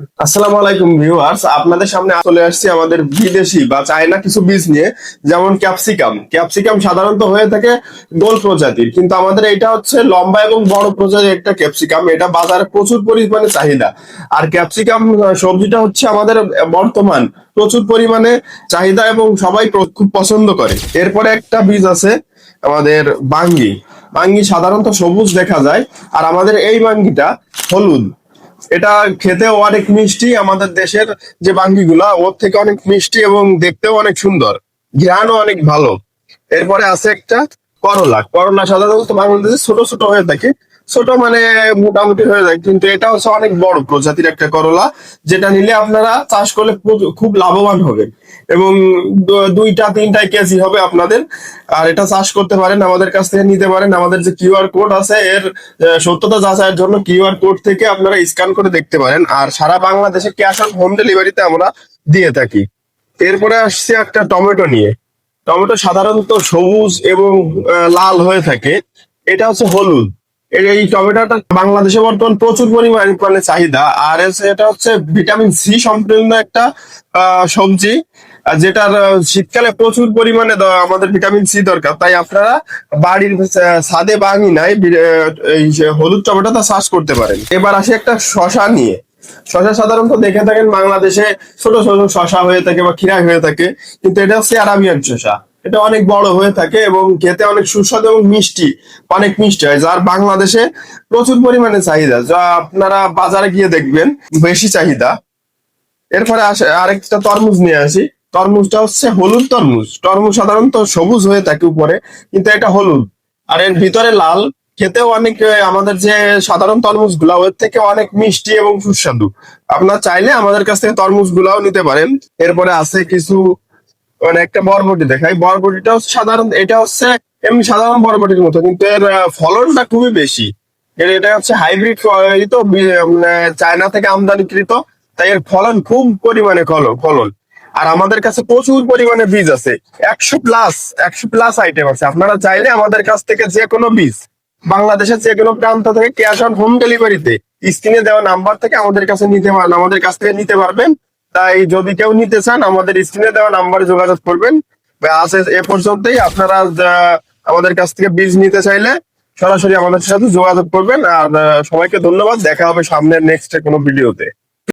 আসসালামু আলাইকুম ভিউয়ার্স, আপনাদের সামনে চলে আসছি আমাদের বিদেশি বা চায়না কিছু বীজ নিয়ে, যেমন ক্যাপসিকাম। ক্যাপসিকাম সাধারণত হয়ে থাকে গোল প্রজাতির, কিন্তু আমাদের এটা হচ্ছে লম্বা এবং বড় প্রজাতির একটা ক্যাপসিকাম, এটা বাজারে প্রচুর পরিমাণে চাহিদা। আর ক্যাপসিকাম সবজিটা হচ্ছে আমাদের বর্তমান প্রচুর পরিমাণে চাহিদা এবং সবাই খুব পছন্দ করে। এরপরে একটা বীজ আছে আমাদের বাঙ্গি। বাঙ্গি সাধারণত সবুজ দেখা যায়, আর আমাদের এই বাঙ্গিটা হলুদ। এটা খেতেও অনেক মিষ্টি, আমাদের দেশের যে বাঙ্গিগুলা, ওর থেকে অনেক মিষ্টি এবং দেখতেও অনেক সুন্দর। ঘ্রাণও অনেক ভালো। এরপরে আছে একটা করলা। করলা সাধারণত বাংলাদেশে ছোট ছোট হয়ে থাকে। ছোট মানে মোটামুটি হয়ে যায়, কিন্তু এটা হচ্ছে অনেক বড় প্রজাতির একটা করলা, যেটা নিলে আপনারা চাষ করলে খুব লাভবান হবে এবং দুইটা তিনটাই কেজি হবে আপনাদের। আর এটা চাষ করতে পারেন, আমাদের কাছ থেকে নিতে পারেন। আমাদের যে কিউআর কোড আছে, এর সত্যতা যাচাইয়ের জন্য কিউআর কোড থেকে আপনারা স্ক্যান করে দেখতে পারেন। আর সারা বাংলাদেশে ক্যাশ অন হোম ডেলিভারিতে আমরা দিয়ে থাকি। এরপরে আসছে একটা টমেটো নিয়ে। টমেটো সাধারণত সবুজ এবং লাল হয়ে থাকে। এটা হচ্ছে হলুদ। এই টমেটোটা বাংলাদেশে বর্তমান প্রচুর পরিমাণে মানে চাহিদা। আর এটা হচ্ছে ভিটামিন সি সম্পূর্ণ একটা সবজি। যেটার শীতকালে প্রচুর পরিমাণে আমাদের ভিটামিন সি দরকার। তাই আপনারা বাড়ির ছাদে বাঙি নাই এই হলুদ টমেটোটা চাষ করতে পারেন। এবার আসি একটা শশা নিয়ে। শশা সাধারণত দেখে থাকেন বাংলাদেশে ছোট ছোট শশা হয়ে থাকে বা খিরা হয়ে থাকে, কিন্তু এটা হচ্ছে আরাবিয়ান শশা। এটা অনেক বড় হয়ে থাকে এবং খেতে অনেক সুস্বাদু এবং মিষ্টি, অনেক মিষ্টি হয়, যার বাংলাদেশে প্রচুর পরিমাণে চাহিদা। যা আপনারা বাজারে গিয়ে দেখবেন, বেশি চাহিদা। এরপরে আসে, আরেকটা তরমুজ নিয়ে আসি। তরমুজটা হচ্ছে হলুদ তরমুজ। তরমুজ সাধারণত সবুজ হয়ে থাকে উপরে, কিন্তু এটা হলুদ। আর এর ভিতরে লাল। খেতেও অনেক আমাদের যে সাধারণ তরমুজগুলা ওর থেকে অনেক মিষ্টি এবং সুস্বাদু। আপনার চাইলে আমাদের কাছ থেকে তরমুজ গুলাও নিতে পারেন। এরপরে আছে কিছু মানে একটা বরবটি দেখাই। বরবটিটা সাধারণ এটা হচ্ছে এমনি সাধারণ বরবটির মতো, কিন্তু এর ফলনটা খুবই বেশি। এটা হচ্ছে হাইব্রিড তো চায়না থেকে আমদানিকৃত, তাই এর ফলন খুব পরিমাণে ফল- ফলন। আর আমাদের কাছে প্রচুর পরিমাণে বীজ আছে। একশো প্লাস একশো প্লাস আইটেম আছে। আপনারা চাইলে আমাদের কাছ থেকে যে কোনো বীজ, বাংলাদেশের যে কোনো প্রান্ত থেকে ক্যাশ অন হোম ডেলিভারিতে স্ক্রিনে দেওয়া নাম্বার থেকে আমাদের কাছে নিতে পারেন আমাদের কাছ থেকে নিতে পারবেন। তাই যদি কেউ নিতে চান, আমাদের স্ক্রিনে দেওয়া নাম্বারে যোগাযোগ করবেন। আছে এ পর্যন্তই। আপনারা আমাদের কাছ থেকে বীজ নিতে চাইলে সরাসরি আমাদের সাথে যোগাযোগ করবেন। আর সবাইকে ধন্যবাদ। দেখা হবে সামনের নেক্সট কোনো ভিডিওতে।